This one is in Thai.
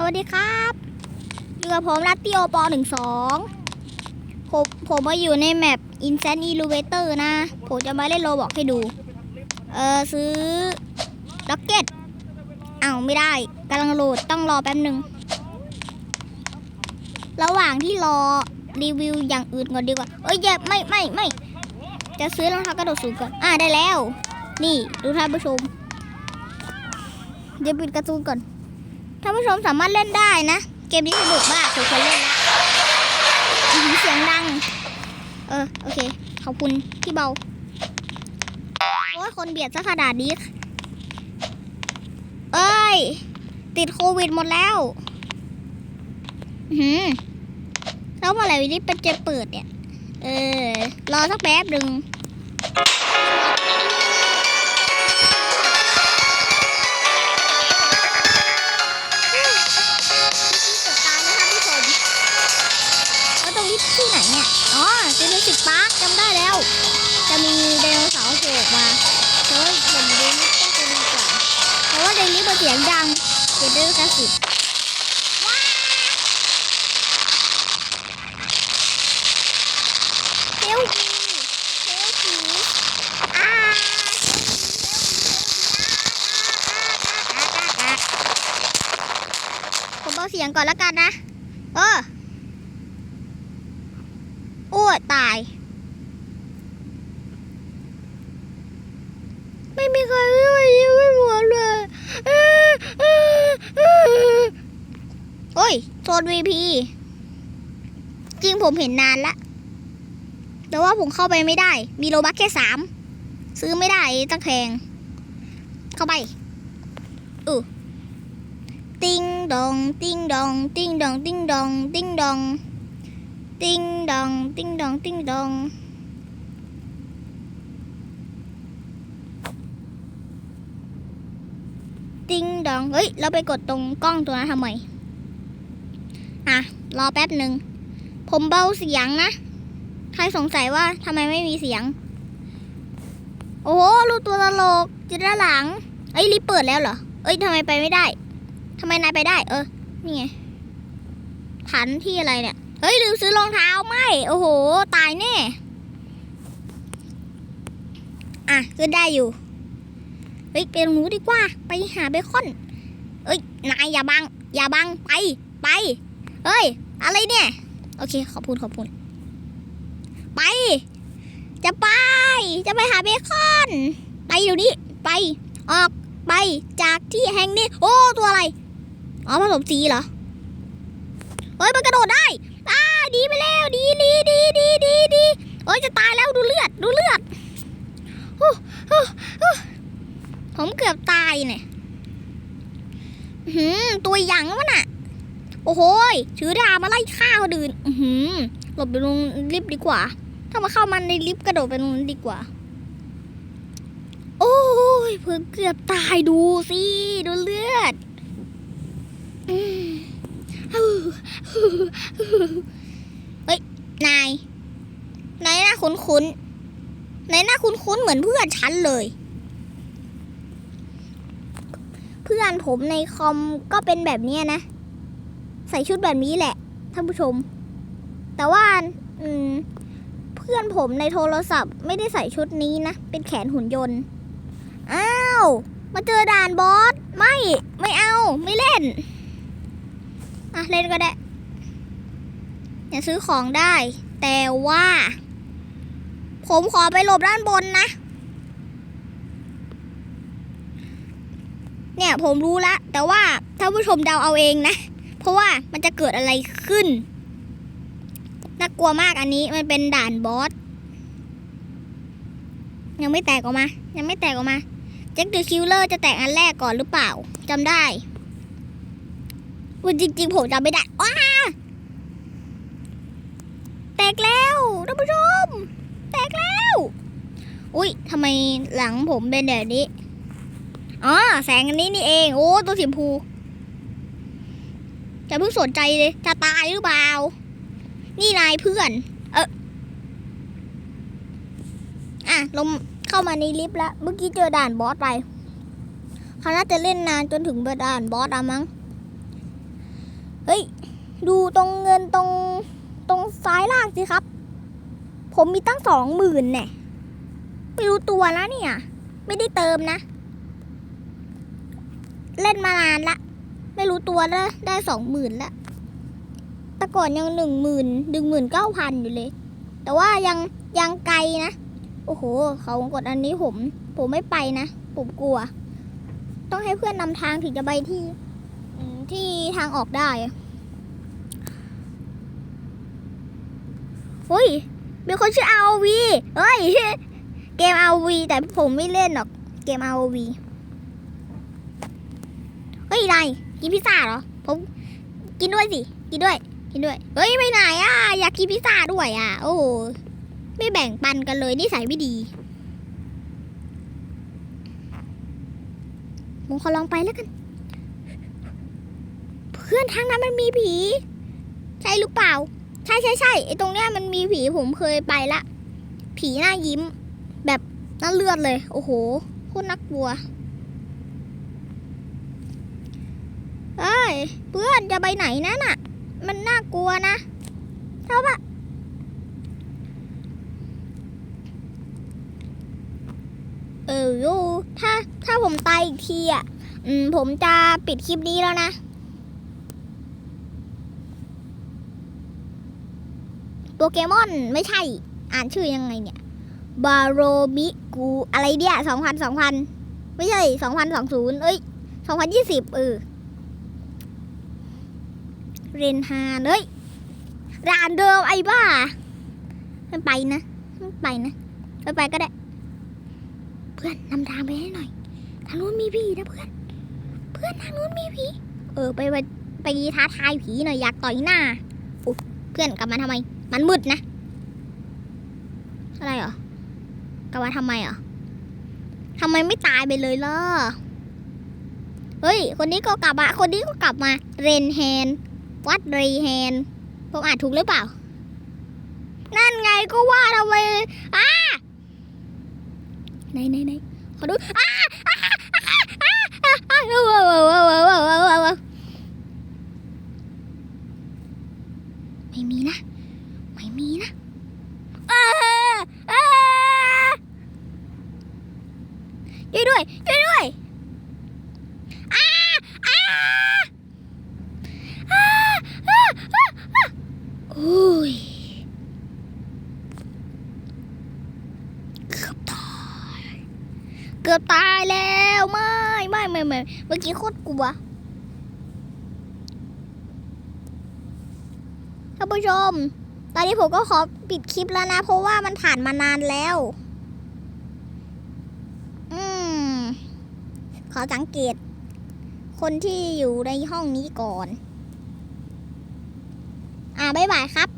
สวัสดีครับอยู่กับผมรัตติโอปอหนึ่งสองผมผมมาอยู่ในแมป i n s a n Elevator นะ ผมจะมาเล่นโรบอกให้ดู เออซื้อล็อกเก็ตอ้าวไม่ได้กำลังโหลดต้องรอแป๊บหนึ่ง ระหว่างที่รอรีวิวอย่างอื่นก่อนดีกว่า เอ้ยอย่าไม่ไม่ไม่ จะซื้อรองเท้ากระโดดสูงก่อน อ่าได้แล้ว นี่ดูท่านผู้ชมเดี๋ยวปิดการ์ตูนก่อน ท่านผู้ชมสามารถเล่นได้นะ เกมนี้สนุกมากผมเคยเล่นแล้วอื้อหือเสียงดัง เออ โอเค ขอบคุณพี่เบาโอ้ยคนเบียดซะขนาดนี้ เอ้ย ติดโควิดหมดแล้วหือแล้วเมื่อไหร่วินี่เป็นจะเปิดเนี่ย เออ รอสักแป๊บหนึ่ง ที่ที่ไหนเนี่ย อ๋อจูเลสิกพาร์คจำได้แล้ว จะมีไดโนเสาร์โผล่มาแต่ว่าผมเดลิฟต้องเป็นดีกว่าเพราะว่าเดลิฟมันเสียงดังเดี๋ยวเดลิฟกระสิบว้าวเฮลมีเฮลพีอ่าผมเบาเสียงก่อนแล้วกันนะ เออ อ้วตาย ไม่มีใครไม่ยิ้มไม่หัวเลยโอ้ยโซน VP จริงผมเห็นนานละ แต่ว่าผมเข้าไปไม่ได้ มีโลบัคแค่สาม ซื้อไม่ได้ตั้งแพง เข้าไปอือติ้งดอง ติ้งดอง ติ้งดอง ติ้งดอง ติ้งดอง ติ้ง ดอง ติ้งดอง ติ้งดองติ้งดอง เฮ้ย เราไปกดตรงกล้องตัวนั้นทำไม อะ รอแป๊บหนึ่ง ผมเบาเสียงนะ ใครสงสัยว่าทำไมไม่มีเสียง โอ้โหรูตัวตลกจุดด้านหลัง เอ้ยรีบเปิดแล้วเหรอ เอ้ยทำไมไปไม่ได้ ทำไมนายไปได้ เออ นี่ไงฐานที่อะไรเนี่ย เฮ้ยลืมซื้อรองเท้าไม่ โอ้โห ตายแน่ อะขึ้นได้อยู่ เฮ้ยไปตรงนู้นดีกว่า ไปหาเบคอน เอ้ย นายอย่าบัง อย่าบัง ไป ไป เฮ้ย อะไรเนี่ย โอเค ขอบคุณ ขอบคุณ ไป จะไป จะไปหาเบคอน ไปเดี๋ยวนี้ ไป ออก ไป จากที่แห่งนี้ โอ้ ตัวอะไร อ๋อผสมสีเหรอ เฮ้ย มันกระโดดได้ ดีไปแล้วดีดีดีดีดีดีเอ้ยจะตายแล้วดูเลือดดูเลือดฮู้ฮู้ฮู้ผมเกือบตายเนี่ยหืมตัวใหญ่วะน่ะ โอ้โหถือดาบมาไล่ฆ่าคนอื่นหือหลบไปลงลิฟต์ดีกว่า ถ้ามาเข้ามันในลิฟต์กระโดดไปตรงนั้นดีกว่า โอ้ยเพิ่งเกือบตายดูสิดูเลือด อืม นาย นายหน้าคุ้นๆ นายหน้าคุ้นๆ เหมือนเพื่อนฉันเลย เพื่อนผมในคอมก็เป็นแบบนี้นะ ใส่ชุดแบบนี้แหละท่านผู้ชม แต่ว่าอืมเพื่อนผมในโทรศัพท์ไม่ได้ใส่ชุดนี้นะ เป็นแขนหุ่นยนต์ อ้าว มาเจอด่านบอส ไม่ ไม่เอา ไม่เล่น อะ เล่นก็ได้ อย่าซื้อของได้ แต่ว่า ผมขอไปหลบด้านบนนะ เนี่ยผมรู้ละ แต่ว่าท่านผู้ชมเดาเอาเองนะ เพราะว่ามันจะเกิดอะไรขึ้น น่ากลัวมากอันนี้มันเป็นด่านบอส ยังไม่แตกออกมา ยังไม่แตกออกมาแจ็คเดอะคิลเลอร์จะแตกอันแรกก่อนหรือเปล่าจำได้วันจริงๆผมจำไม่ได้ว้า แตกแล้วท่านผู้ชม แตกแล้ว อุ้ยทำไมหลังผมเป็นแบบนี้อ๋อแสงอันนี้นี่เองโอ้ตัวสีชมพูจะเพิ่งสนใจเลยจะตายหรือเปล่า นี่นายเพื่อน เอออะลงเข้ามาในลิฟต์แล้ว เมื่อกี้เจอด่านบอสไปเขาน่าจะเล่นนานจนถึงด่านบอสอะมั้ง เฮ้ย ดูตรงเงินตรง ตรงซ้ายล่างสิครับ ผมมีตั้งสองหมื่นแน่ไม่รู้ตัวแล้วเนี่ย ไม่ได้เติมนะ เล่นมานานละ ไม่รู้ตัวแล้วได้สองหมื่นละแต่ก่อนยังหนึ่งหมื่นหนึ่งหมื่นเก้าพันอยู่เลย แต่ว่ายังยังไกลนะ โอ้โห เขากดอันนี้ผม ผมไม่ไปนะ ผมกลัว ต้องให้เพื่อนนำทางถึงจะไปที่ที่ทางออกได้ อะเฮ้ย มีคนชื่อ ROV เฮ้ย เกม ROV แต่ผมไม่เล่นหรอก เกม ROV เฮ้ยนายกินพิซซ่าเหรอ ผมกินด้วยสิ กินด้วย กินด้วย เฮ้ยไปไหนอะ อยากกินพิซซ่าด้วยอะ โอ้ไม่แบ่งปันกันเลยนิสัยไม่ดีผมขอลองไปแล้วกัน เพื่อนทางนั้นมันมีผี ใช่หรือเปล่า ใช่ใช่ใช่ไอตรงเนี้ยมันมีผีผมเคยไปละ ผีหน้ายิ้ม แบบน่าเลือดเลย โอ้โหโคตรน่ากลัวเอ้ยเพื่อนจะไปไหนนั่นน่ะ มันน่ากลัวนะเท่าปะเออยูถ้าถ้าผมตายอีกทีอะ อืม ผมจะปิดคลิปนี้แล้วนะ โปเกมอนไม่ใช่ อ่านชื่อยังไงเนี่ย บาโรบิกูอะไรเนี่ยสองพันสองพันไม่ใช่สองพันสองศูนย์เอ้ยสองพันยี่สิบเออ เรนฮาเฮ้ยร้านเดิมไอ้บ้าไม่ไปนะไม่ไปนะไม่ไปก็ได้ เพื่อนนำทางไปให้หน่อยทางนู้นมีผีนะเพื่อน เพื่อนทางนู้นมีผีเออไปไปไปท้าทายผีหน่อยอยากต่อยหน้าเพื่อนกลับมาทำไม มันมืดนะ อะไรเหรอกลับมาทำไมเหรอทำไมไม่ตายไปเลยล่ะ เฮ้ย คนนี้ก็กลับมา คนนี้ก็กลับมา เรนแฮน วัดรีแฮน ผมอ่านถูกหรือเปล่า นั่นไงก็ว่าทำไมอ้าไหนไหนไหนขอดูอ้าอ้าอ้าอ้าอ้าอ้าอ้าว้าวว้าวว้าวว้าวว้าวว้าวว้าวไม่มีนะ ไม่มีนะช่วยด้วยช่วยด้วยอ้าอ้าอ้าอ้าอ้าอ้าโอ้ยเกือบตายเกือบตายแล้วไม่ไม่ไม่ไม่เมื่อกี้โคตรกลัวท่านผู้ชม อนนี้ผมก็ขอปิดคลิปแล้วนะ เพราะว่ามันผ่านมานานแล้ว อืม ขอสังเกต คนที่อยู่ในห้องนี้ก่อน อ่าบ๊ายบายครับ